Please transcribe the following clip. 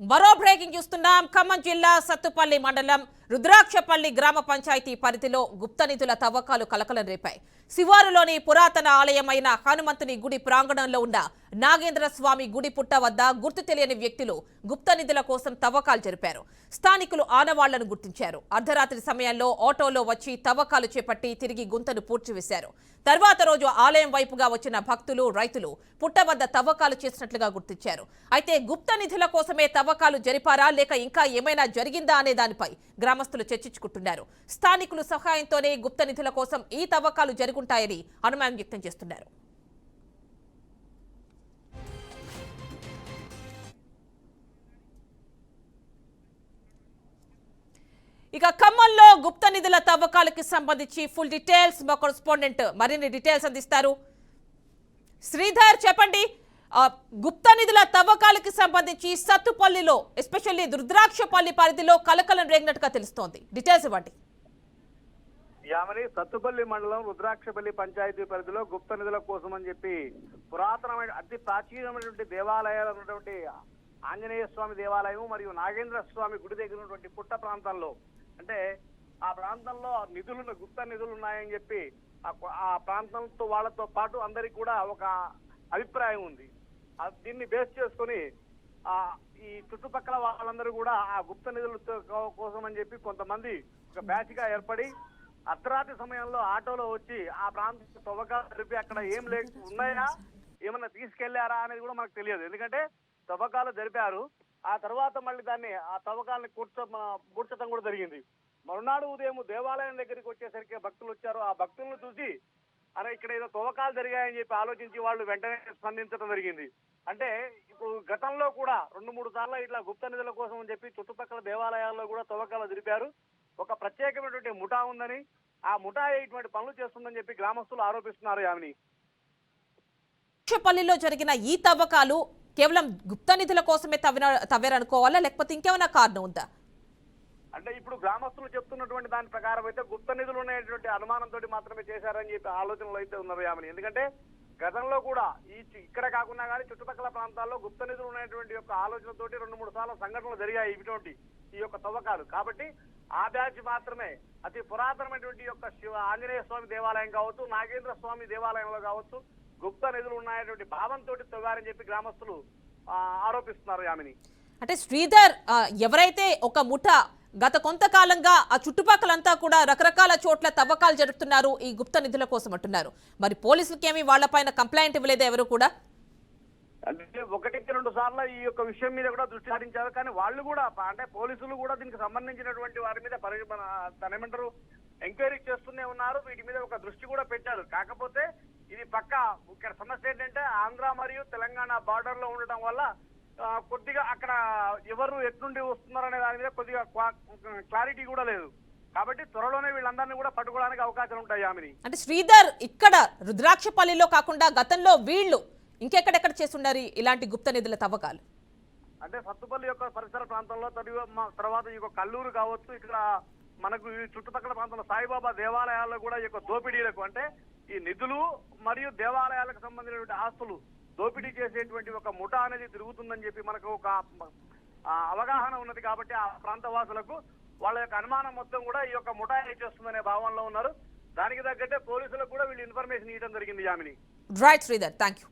మరో బ్రేకింగ్ చూస్తున్నాం. ఖమ్మం జిల్లా సత్తుపల్లి మండలం రుద్రాక్షపల్లి గ్రామ పంచాయతీ పరిధిలో గుప్త నిధుల తవ్వకాలు కలకలం రేపాయి. శివారులోని పురాతన ఆలయమైన హనుమంతుని గుడి ప్రాంగణంలో ఉన్న నాగేంద్ర స్వామి గుడి పుట్ట వద్ద గుర్తు తెలియని వ్యక్తులు గుప్త నిధుల కోసం తవ్వకాలు జరిపారు. స్థానికులు ఆనవాళ్ళను గుర్తించారు. అర్ధరాత్రి సమయంలో ఆటోలో వచ్చి తవ్వకాలు చేపట్టి తిరిగి గుంతను పూడ్చివేశారు. తర్వాత రోజు ఆలయం వైపుగా వచ్చిన భక్తులు రైతులు పుట్ట వద్ద తవ్వకాలు చేసినట్లుగా గుర్తించారు. అయితే గుప్త నిధుల కోసమే తవ్వకాలు జరిపారా? లేక ఇంకా ఏమైనా జరిగిందా అనే దానిపై గ్రామస్తులు చర్చించుకుంటున్నారు. స్థానికులు సహాయంతోనే గుప్త నిధుల కోసం ఈ తవ్వకాలు జరుగుంటాయని అనుమానం వ్యక్తం చేస్తున్నారు. ఇక ఖమ్మంలో గుప్త నిధుల తవ్వకాలకి సంబంధించి ఫుల్ డీటెయిల్స్ మా కొరస్పాండెంట్ మరిన్ని డీటెయిల్స్ అందిస్తారు. శ్రీధర్ చెప్పండి. గుప్త నిధుల తవ్వకాలకి సంబంధించి సత్తుపల్లిలో ఎస్పెషల్లీ రుద్రాక్షపల్లి పరిధిలో కలకలం రేగినట్టుగా తెలుస్తోంది. డీటెయిల్స్ ఇవ్వండి. యామని సత్తుపల్లి మండలం రుద్రాక్షపల్లి పంచాయతీ పరిధిలో గుప్త నిధుల కోసం అని చెప్పి పురాతనమైన అతి ప్రాచీనమైనటువంటి దేవాలయాలు ఉన్నటువంటి ఆంజనేయ స్వామి దేవాలయం మరియు నాగేంద్ర స్వామి గుడి దగ్గర ఉన్నటువంటి పుట్ట ప్రాంతాల్లో అంటే ఆ ప్రాంతంలో నిధులు గుప్త నిధులు ఉన్నాయని చెప్పి ఆ ప్రాంతంతో వాళ్ళతో పాటు అందరికి కూడా ఒక అభిప్రాయం ఉంది. దీన్ని బేస్ చేసుకొని ఆ ఈ చుట్టుపక్కల వాళ్ళందరూ కూడా ఆ గుప్త నిధుల కోసం అని చెప్పి కొంతమంది ఒక బ్యాచ్గా ఏర్పడి అర్ధరాత్రి సమయంలో ఆటోలో వచ్చి ఆ ప్రాంతం తవ్వకాలు జరిపి అక్కడ ఏం లే ఉన్నాయా ఏమన్నా తీసుకెళ్ళారా అనేది కూడా మనకు తెలియదు. ఎందుకంటే తవ్వకాలు జరిపారు. ఆ తర్వాత మళ్ళీ దాన్ని ఆ తవ్వకాలని కూర్చో కూర్చడం కూడా జరిగింది. మరునాడు ఉదయం దేవాలయం దగ్గరికి వచ్చేసరికి భక్తులు వచ్చారు. ఆ భక్తులను చూసి అరే ఇక్కడ ఏదో తవ్వకాలు జరిగాయని చెప్పి ఆలోచించి వాళ్ళు వెంటనే స్పందించడం జరిగింది. అంటే ఇప్పుడు గతంలో కూడా రెండు మూడు సార్లు ఇట్లా గుప్త నిధుల కోసం అని చెప్పి చుట్టుపక్కల దేవాలయాల్లో కూడా తవ్వకాలు జరిపారు. ఒక ప్రత్యేకమైనటువంటి ముఠా ఉందని ఆ ముఠా ఇటువంటి పనులు చేస్తుందని చెప్పి గ్రామస్తులు ఆరోపిస్తున్నారు ఆమెని పల్లిలో జరిగిన ఈ తవ్వకాలు కేవలం గుప్త నిధుల కోసమే తవ్విన తవ్వారనుకోవాలా? లేకపోతే ఇంకేమైనా కారణం ఉందా? అంటే ఇప్పుడు గ్రామస్తులు చెప్తున్నటువంటి దాని ప్రకారం అయితే గుప్త నిధులు అనేటువంటి అనుమానంతో మాత్రమే చేశారని చెప్పి ఆలోచనలు అయితే ఉన్నారు యామని ఎందుకంటే గతంలో కూడా ఈ చి- ఇక్కడ కాకుండా కానీ చుట్టుపక్కల ప్రాంతాల్లో గుప్త నిధులు ఉన్నటువంటి యొక్క ఆలోచనతోటి రెండు మూడు సార్లు సంఘటనలు జరిగాయి ఇటువంటి ఈ యొక్క తవ్వకాలు. కాబట్టి ఆ బ్యాచ్ మాత్రమే అతి పురాతనమైనటువంటి యొక్క శివ ఆంజనేయ స్వామి దేవాలయం కావచ్చు నాగేంద్ర స్వామి దేవాలయంలో కావచ్చు గుప్త నిధులు ఉన్నాయటువంటి భావంతో తవ్వారని చెప్పి గ్రామస్తులు ఆరోపిస్తున్నారు యామిని. అంటే శ్రీధర్ ఎవరైతే ఒక ముఠ గత కొంతకాలంగా ఆ చుట్టుపక్కలంతా కూడా రకరకాల చోట్ల తవ్వకాలు జరుపుతున్నారు ఈ గుప్త నిధుల కోసం అంటున్నారు. మరి పోలీసులకేమి వాళ్ళపైన కంప్లైంట్ ఇవ్వలేదు ఎవరు కూడా? అంటే ఒకటికి రెండు సార్లు ఈ యొక్క విషయం మీద కూడా దృష్టి సారించారు కానీ వాళ్ళు కూడా అంటే పోలీసులు కూడా దీనికి సంబంధించినటువంటి వారి మీద ఏమంటారు ఎంక్వైరీ చేస్తూనే ఉన్నారు. వీటి మీద ఒక దృష్టి కూడా పెట్టారు. కాకపోతే ఇది పక్క ఇక్కడ సమస్య ఏంటంటే ఆంధ్ర మరియు తెలంగాణ బార్డర్లో ఉండటం వల్ల కొద్దిగా అక్కడ ఎవరు ఎట్నుండి వస్తున్నారు అనే దాని మీద కొద్దిగా క్లారిటీ కూడా లేదు. కాబట్టి త్వరలోనే వీళ్ళందరినీ కూడా పట్టుకోవడానికి అవకాశాలు ఉంటాయి ఆమెని అంటే శ్రీధర్ ఇక్కడ రుద్రాక్షపల్లిలో కాకుండా గతంలో వీళ్ళు ఇంకెక్కడెక్కడ చేస్తున్నారు ఇలాంటి గుప్త నిధుల తవ్వకాలు? అంటే సత్తుపల్లి యొక్క పరిసర ప్రాంతంలో తర్వాత ఈ యొక్క కల్లూరు కావచ్చు ఇక్కడ మనకు ఈ చుట్టుపక్కల ప్రాంతంలో సాయిబాబా దేవాలయాల్లో కూడా ఈ యొక్క దోపిడీలకు అంటే ఈ నిధులు మరియు దేవాలయాలకు సంబంధించినటువంటి ఆస్తులు దోపిడీ చేసేటువంటి ఒక ముఠా అనేది తిరుగుతుందని చెప్పి మనకు ఒక అవగాహన ఉన్నది కాబట్టి ఆ ప్రాంత వాసులకు వాళ్ళ యొక్క అనుమానం మొత్తం కూడా ఈ యొక్క ముఠా చేస్తుందనే భావనలో ఉన్నారు. దానికి తగ్గట్టే పోలీసులకు కూడా వీళ్ళు ఇన్ఫర్మేషన్ ఇవ్వడం జరిగింది Yamini. Right Sridhar thank you